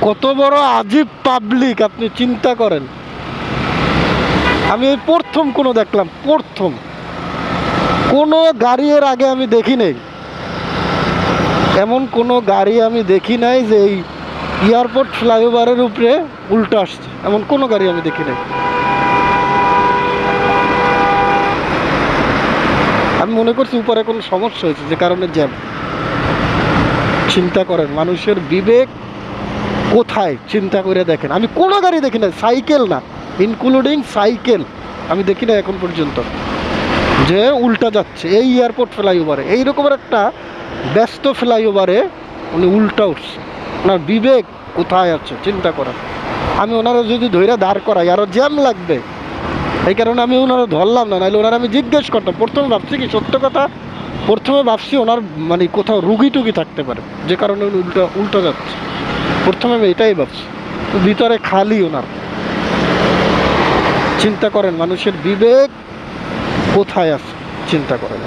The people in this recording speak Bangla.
কত বড় আজীব পাবলিক আপনি চিন্তা করেন। আমি এই প্রথম কোনো দেখলাম, প্রথম। কোনো গাড়ি এর আগে আমি দেখি নাই। এমন কোনো গাড়ি আমি দেখি নাই যে এই এয়ারপোর্ট ফ্লাইওভারের উপরে উল্টো আসছে। এমন কোনো গাড়ি আমি দেখি নাই। আমি মনে করছি উপরে কোনো সমস্যা হয়েছে, যে কারণে জ্যাম। চিন্তা করেন, মানুষের বিবেক কোথায়? চিন্তা করে দেখেন। আমি কোনো গাড়ি দেখি না, সাইকেল না ইনক্লুডিং সাইকেল। আমি দেখি না এখন পর্যন্ত। যে উল্টা যাচ্ছে, এই এয়ারপোর্ট ফ্লাইওভারে। এইরকমের একটা ব্যস্ত ফ্লাইওভারে উনি উল্টা উঠছে। ওনার বিবেক কোথায় আছে, চিন্তা করেন। আমি ওনারা যদি ধৈর্য দাঁড় করাই আরও জ্যাম লাগবে। এই কারণে আমি ওনারা ধরলাম না নাহলে ওনারা আমি জিজ্ঞেস করতাম। প্রথমে ভাবছি কি সত্য কথা? প্রথমে ভাবছি ওনার মানে কোথাও রুগী টুগি থাকতে পারে। যে কারণে উনি উল্টো উল্টো যাচ্ছে। প্রথমে আমি এটাই ভাবছি, তো ভিতরে খালি ওনার চিন্তা করেন, মানুষের বিবেক কোথায় আছে চিন্তা করেন।